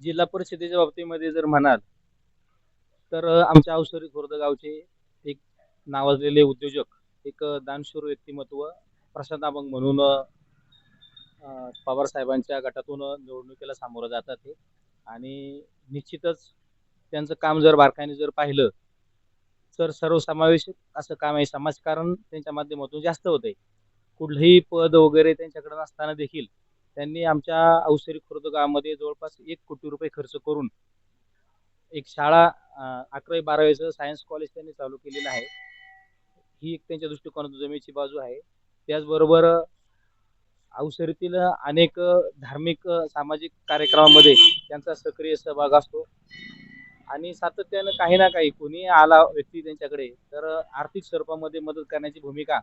जिल्हा परिषदेच्या बाबतीमध्ये जर म्हणाल तर आमच्या अवसरी खुर्द गावचे एक नावाजलेले उद्योजक एक दानशूर व्यक्तिमत्व प्रशांत अभंग म्हणून पवार साहेबांच्या गटातून निवडणुकीला सामोरं जातात हे. आणि निश्चितच त्यांचं काम जर बारकाईने जर पाहिलं तर सर्वसमावेशक असं काम आहे. समाजकारण त्यांच्या माध्यमातून जास्त होतंय. कुठलंही पद वगैरे त्यांच्याकडे नसताना देखील त्यांनी आमच्या अवसरी खुर्द गावामध्ये जवळपास एक कोटी रुपये खर्च करून एक शाळा अकरावी बारावीचं सायन्स कॉलेज त्यांनी चालू केलेलं आहे. ही एक त्यांच्या दृष्टिकोनातून जमेची बाजू आहे. त्याचबरोबर अवसरीतील अनेक धार्मिक सामाजिक कार्यक्रमामध्ये त्यांचा सक्रिय सहभाग असतो. आणि सातत्यानं काही ना काही कोणी आला व्यक्ती त्यांच्याकडे तर आर्थिक स्वरूपामध्ये मदत करण्याची भूमिका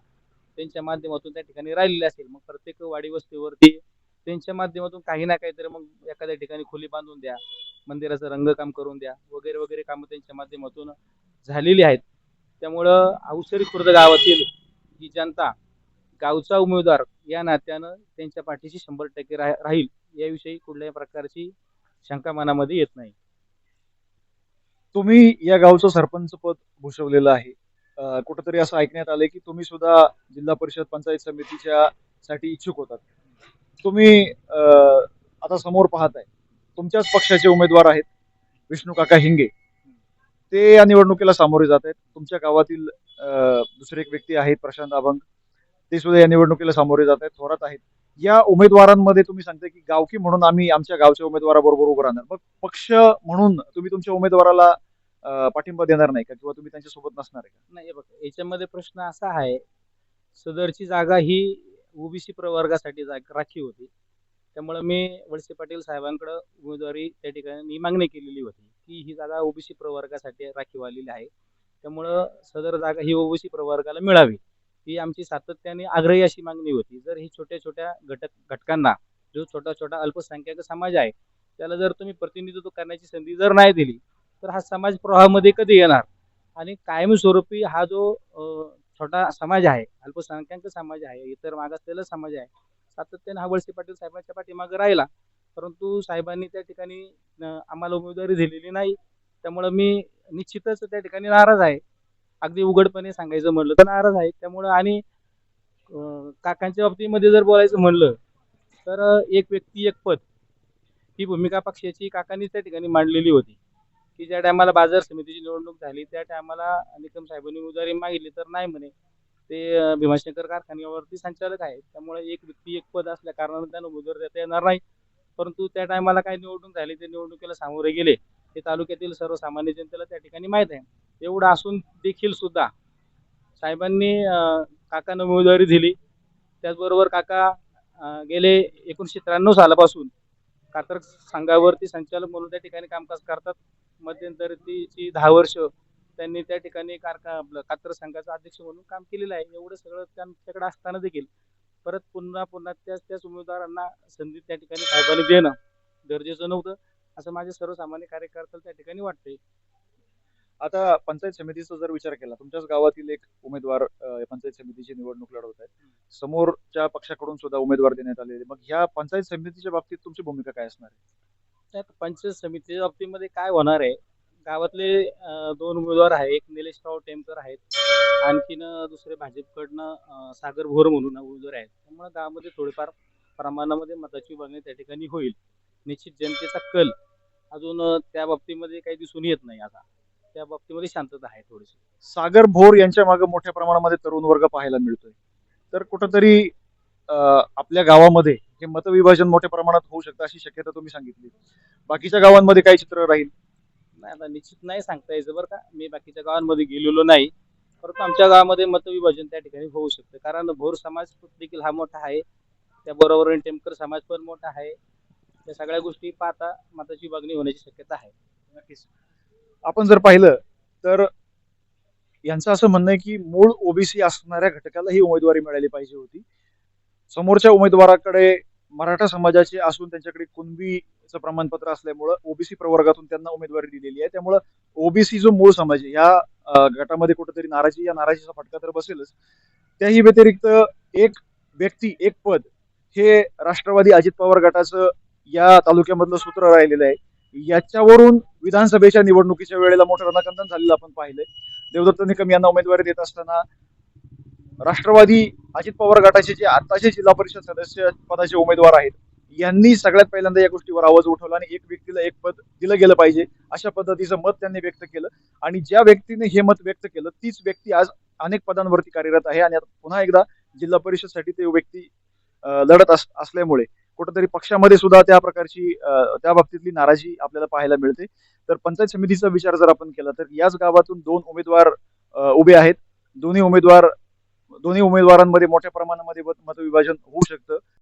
त्यांच्या माध्यमातून त्या ठिकाणी राहिलेली असेल. मग प्रत्येक वाडी वस्तीवरती त्यांच्या माध्यमातून काही ना काहीतरी मग एखाद्या ठिकाणी खोली बांधून द्या मंदिराचं रंगकाम करून द्या वगैरे वगैरे कामं त्यांच्या माध्यमातून झालेली आहेत. त्यामुळं औसरी खुर्द गावातील ही जनता गावचा उमेदवार या नात्यानं त्यांच्या पाठीशी शंभर टक्के राह राहील. याविषयी कुठल्याही प्रकारची शंका मनामध्ये येत नाही. तुम्ही या गावचं सरपंच पद भूषवलेलं आहे. कुठंतरी असं ऐकण्यात आलंय की तुम्ही सुद्धा जिल्हा परिषद पंचायत समितीच्या साठी इच्छुक होतात. तुम्ही आता समोर पाहताय तुमच्याच पक्षाचे उमेदवार आहेत विष्णू काका हिंगे. ते या निवडणुकीला सामोरे जात आहेत. तुमच्या गावातील दुसरे एक व्यक्ती आहेत प्रशांत अभंग. ते सुद्धा या निवडणुकीला सामोरे जात आहेत थोरात आहेत. या उमेदवारांमध्ये तुम्ही सांगताय की गावकी म्हणून आम्ही आमच्या गावच्या उमेदवाराबरोबर उभं राहणार. मग पक्ष म्हणून तुम्ही तुमच्या उमेदवाराला पाठिंबा देणार नाही का? किंवा तुम्ही त्यांच्यासोबत नसणार आहे का? नाही बघ याच्यामध्ये प्रश्न असा आहे सदरची जागा ही ओबीसी प्रवर्गासाठी जाग राखीव होती. त्यामुळे मी वळसे पाटील साहेबांकडे उमेदवारी त्या ठिकाणी मागणी केलेली होती की ही जागा ओबीसी प्रवर्गासाठी राखीव आलेली आहे. त्यामुळं सदर जागा ही ओबीसी प्रवर्गाला मिळावी ही आमची सातत्याने आग्रही अशी मागणी होती. जर ही छोट्या छोट्या घटक घटकांना जो छोटा छोटा अल्पसंख्याक समाज आहे त्याला जर तुम्ही प्रतिनिधित्व करण्याची संधी जर नाही दिली तर हा समाज प्रवाहामध्ये कधी येणार? आणि कायमस्वरूपी हा जो छोटा समाज आहे अल्पसंख्याक समाज आहे इतर मागासलेला समाज आहे. सातत्याने हा वळसे पाटील साहेबांच्या पाठीमागे राहिला. परंतु साहेबांनी त्या ठिकाणी आम्हाला उमेदवारी दिलेली नाही. त्यामुळं मी निश्चितच त्या ठिकाणी नाराज आहे. अगदी उघडपणे सांगायचं म्हणलं तर नाराज आहे. त्यामुळं आणि काकांच्या बाबतीमध्ये जर बोलायचं म्हणलं तर एक व्यक्ती एक पद ही भूमिका पक्षाची काकांनी त्या ठिकाणी मांडलेली होती. की ज्या टायमाला बाजार समितीची निवडणूक झाली त्या टायमाला निकम साहेबांनी उमेदवारी मागितली तर नाही म्हणे. ते भीमाशंकर कारखान्यावरती संचालक आहेत. त्यामुळे एक व्यक्ती एक पद असल्या कारणाने त्यांना उमेदवारी देता येणार नाही. परंतु त्या टायमाला काय निवडणूक झाली ते निवडणुकीला सामोरे गेले. हे तालुक्यातील सर्वसामान्य जनतेला त्या ठिकाणी माहीत आहे. एवढं असून देखील सुद्धा साहेबांनी काकांना उमेदवारी दिली. त्याचबरोबर काका गेले एकोणीसशे त्र्याण्णव सालापासून. कातर संघावरती संचालक म्हणून त्या ठिकाणी कामकाज करतात. मध्यंतरीची दहा वर्ष त्यांनी त्या ठिकाणी कारखा कात्र संघाचा अध्यक्ष म्हणून काम केलेलं आहे. एवढं सगळं त्यांच्याकडे असताना देखील परत पुन्हा पुन्हा त्याच त्याच उमेदवारांना संधी त्या ठिकाणी साहेबांनी देणं गरजेचं नव्हतं. असं माझे सर्वसामान्य कार्यकर्त्याला त्या ठिकाणी वाटतंय. आता पंचायत समितीचा जर विचार केला तुमच्याच गावातील एक उमेदवार पंचायत समितीची निवडणूक लढवत आहेत. समोरच्या पक्षाकडून सुद्धा उमेदवार देण्यात आलेले मग ह्या पंचायत समितीच्या बाबतीत तुमची भूमिका काय असणार आहे? त्यात पंचायत समितीच्या बाबतीमध्ये काय होणार आहे? गावातले दोन उमेदवार आहे एक निलेशराव टेमकर आहेत. आणखीन दुसरे भाजपकडनं सागर भोर म्हणून उमेदवार आहेत. त्यामुळे गावामध्ये थोडीफार प्रमाणामध्ये मताची विभागणी त्या ठिकाणी होईल. निश्चित जनतेचा कल अजून त्या बाबतीमध्ये काही दिसून येत नाही आता. त्या बाबतीमध्ये शांतता आहे थोडीशी. सागर भोर यांच्या मागे मोठ्या प्रमाणामध्ये तरुण वर्ग पाहायला मिळतोय. तर कुठंतरी आपल्या गावामध्ये हे मतविभाजन मोठ्या प्रमाणात होऊ शकतं अशी शक्यता तुम्ही सांगितली. बाकीच्या गावांमध्ये काय चित्र राहील? नाही आता निश्चित नाही सांगता यायचं बरं का. मी बाकीच्या गावांमध्ये गेलेलो नाही. परंतु आमच्या गावामध्ये मतविभाजन त्या ठिकाणी होऊ शकतं. कारण भोर समाज देखील हा मोठा आहे. त्याबरोबर टेमकर समाज पण मोठा आहे. त्या सगळ्या गोष्टी पाहता मताची विभागणी होण्याची शक्यता आहे. नक्कीच. आपण जर पाहिलं तर यांचं असं म्हणणं आहे की मूळ ओबीसी असणाऱ्या घटकाला ही उमेदवारी मिळाली पाहिजे होती. समोरच्या उमेदवाराकडे मराठा समाजाचे असून त्यांच्याकडे कुणबीचं प्रमाणपत्र असल्यामुळं ओबीसी प्रवर्गातून त्यांना उमेदवारी दिलेली आहे. त्यामुळं ओबीसी जो मूळ समाज आहे या गटामध्ये कुठेतरी नाराजी या नाराजीचा फटका तर बसेलच. त्याही व्यतिरिक्त एक व्यक्ती एक पद हे राष्ट्रवादी अजित पवार गटाचं या तालुक्यामधलं सूत्र राहिलेलं आहे. याच्यावरून विधानसभेच्या निवडणुकीच्या वेळेला मोठं रणकंदन झालेलं आपण पाहिलंय. देवदत्त निकम यांना उमेदवारी देत असताना राष्ट्रवादी अजित पवार गटाचे जे आताचे जिल्हा परिषद सदस्य पदाचे उमेदवार आहेत यांनी सगळ्यात पहिल्यांदा या गोष्टीवर आवाज उठवला आणि एक व्यक्तीला एक पद दिलं गेलं पाहिजे अशा पद्धतीचं मत त्यांनी व्यक्त केलं. आणि ज्या व्यक्तीने हे मत व्यक्त केलं तीच व्यक्ती आज अनेक पदांवरती कार्यरत आहे आणि आता पुन्हा एकदा जिल्हा परिषदसाठी ते व्यक्ती लढत अस असल्यामुळे कुठेतरी पक्षामध्ये सुद्धा त्या प्रकारची त्या बाबतीतली नाराजी आपल्याला पाहायला मिळते. तर पंचायत समितीचा विचार जर आपण केला तर याच गावातून दोन उमेदवार उभे आहेत. दोन्ही उमेदवार दोन्ही उमेदवारांमध्ये मोठ्या प्रमाणामध्ये मत- मतविभाजन होऊ शकतं.